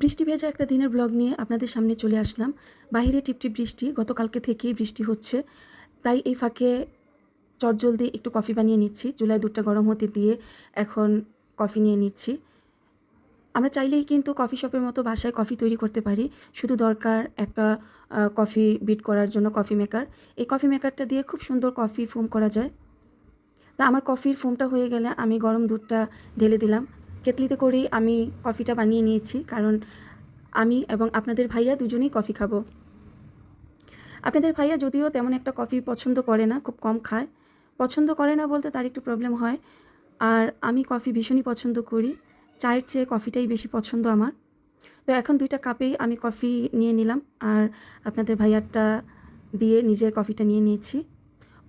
বৃষ্টি ভেজা একটা দিনের ব্লগ নিয়ে আপনাদের সামনে চলে আসলাম। বাইরে টিপটিপ বৃষ্টি, গতকালকে থেকেই বৃষ্টি হচ্ছে। তাই এই ফাঁকে চটজলদি একটু কফি বানিয়ে নিচ্ছি। চুলায় দুধটা গরম হতে দিয়ে এখন কফি নিয়ে নিচ্ছি। আমরা চাইলেই কিন্তু কফি শপের মতো বাসায় কফি তৈরি করতে পারি। শুধু দরকার একটা কফি বিট করার জন্য কফি মেকার এই কফি মেকারটা দিয়ে খুব সুন্দর কফি ফোম করা যায়। তা আমার কফির ফোমটা হয়ে গেলে আমি গরম দুধটা ঢেলে দিলাম। কেতলিতে করেই আমি কফিটা বানিয়ে নিয়েছি, কারণ আমি এবং আপনাদের ভাইয়া দুজনেই কফি খাব। আপনাদের ভাইয়া যদিও তেমন একটা কফি পছন্দ করে না, খুব কম খায়। পছন্দ করে না বলতে তার একটু প্রবলেম হয়। আর আমি কফি ভীষণই পছন্দ করি। চায়ের চেয়ে কফিটাই বেশি পছন্দ আমার। তো এখন দুইটা কাপেই আমি কফি নিয়ে নিলাম আর আপনাদের ভাইয়ারটা দিয়ে নিজের কফিটা নিয়ে নিয়েছি।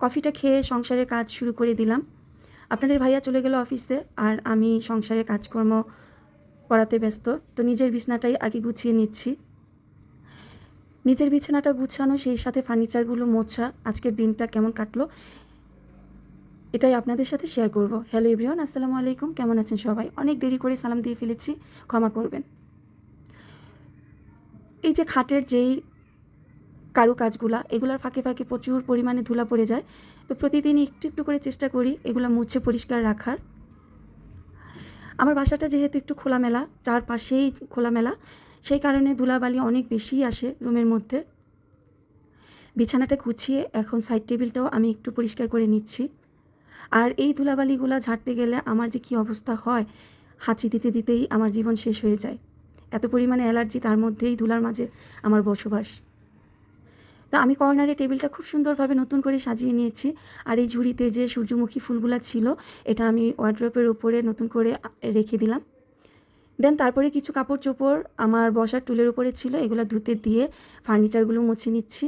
কফিটা খেয়ে সংসারের কাজ শুরু করে দিলাম। আপনাদের ভাইয়া চলে গেল অফিসে আর আমি সংসারের কাজকর্ম করাতে ব্যস্ত। তো নিজের বিছনাটাই আগে গুছিয়ে নিচ্ছি। নিজের বিছানাটা গুছানো, সেই সাথে ফার্নিচারগুলো মোছা, আজকের দিনটা কেমন কাটলো এটাই আপনাদের সাথে শেয়ার করব। হ্যালো এভরিওয়ান আসসালামু আলাইকুম, কেমন আছেন সবাই? অনেক দেরি করে সালাম দিয়ে ফেলেছি, ক্ষমা করবেন। এই যে খাটের যেই কারুকাজগুলা, এগুলার ফাঁকে ফাঁকে প্রচুর পরিমাণে ধুলা পড়ে যায়। তো প্রতিদিন একটু একটু করে চেষ্টা করি এগুলো মুছে পরিষ্কার রাখার। আমার বাসাটা যেহেতু একটু খোলামেলা, চারপাশেই খোলামেলা, সেই কারণে ধুলাবালি অনেক বেশি আসে রুমের মধ্যে। বিছানাটা গুছিয়ে এখন সাইড টেবিলটাও আমি একটু পরিষ্কার করে নিচ্ছি। আর এই ধুলাবালিগুলো ঝাড়তে গেলে আমার যে কী অবস্থা হয়, হাঁচি দিতে দিতেই আমার জীবন শেষ হয়ে যায়। এত পরিমাণে অ্যালার্জি তার মধ্যেই ধুলার মাঝে আমার বসবাস। তো আমি কর্নারে টেবিলটা খুব সুন্দরভাবে নতুন করে সাজিয়ে নিয়েছি। আর এই ঝুড়িতে যে সূর্যমুখী ফুলগুলো ছিল, এটা আমি ওয়ার্ড্রপের উপরে নতুন করে রেখে দিলাম। দেন তারপরে কিছু কাপড় চোপড় আমার বসার টুলের উপরে ছিল, এগুলো ধুতে দিয়ে ফার্নিচারগুলো মুছে নিচ্ছি।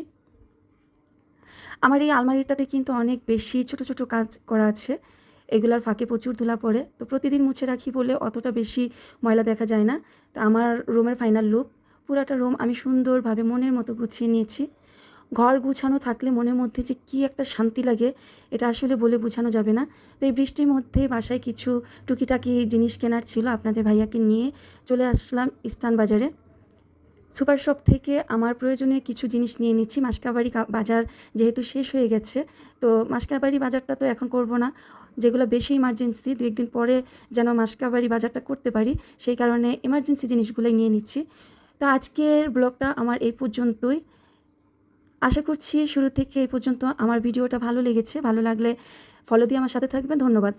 আমার এই আলমারিটাতে কিন্তু অনেক বেশি ছোট ছোট কাজ করা আছে, এগুলার ফাঁকে প্রচুর ধুলা পড়ে। তো প্রতিদিন মুছে রাখি বলে অতটা বেশি ময়লা দেখা যায় না। তো আমার রুমের ফাইনাল লুক পুরাটা রুম আমি সুন্দরভাবে মনের মতো গুছিয়ে নিয়েছি। ঘর গুছানো থাকলে মনের মধ্যে যে কী একটা শান্তি লাগে, এটা আসলে বলে বোঝানো যাবে না। তো এই বৃষ্টির মধ্যে বাসায় কিছু টুকিটাকি জিনিস কেনার ছিল আপনাদের ভাইয়াকে নিয়ে চলে আসলাম ইস্টার্ন বাজারে। সুপার শপ থেকে আমার প্রয়োজনীয় কিছু জিনিস নিয়ে নিচ্ছি। মাসকাবাড়ি বাজার যেহেতু শেষ হয়ে গেছে, তো মাসকাবাড়ি বাজারটা তো এখন করব না। যেগুলো বেশি ইমার্জেন্সি দু একদিন পরে যেন মাসকাবাড়ি বাজারটা করতে পারি, সেই কারণে ইমার্জেন্সি জিনিসগুলোই নিয়ে নিচ্ছি। তো আজকের ব্লগটা আমার এই পর্যন্তই। আশা করছি শুরু থেকে এই পর্যন্ত আমার ভিডিওটা ভালো লেগেছে, ভালো লাগলে ফলো দিয়ে আমার সাথে থাকবেন, ধন্যবাদ।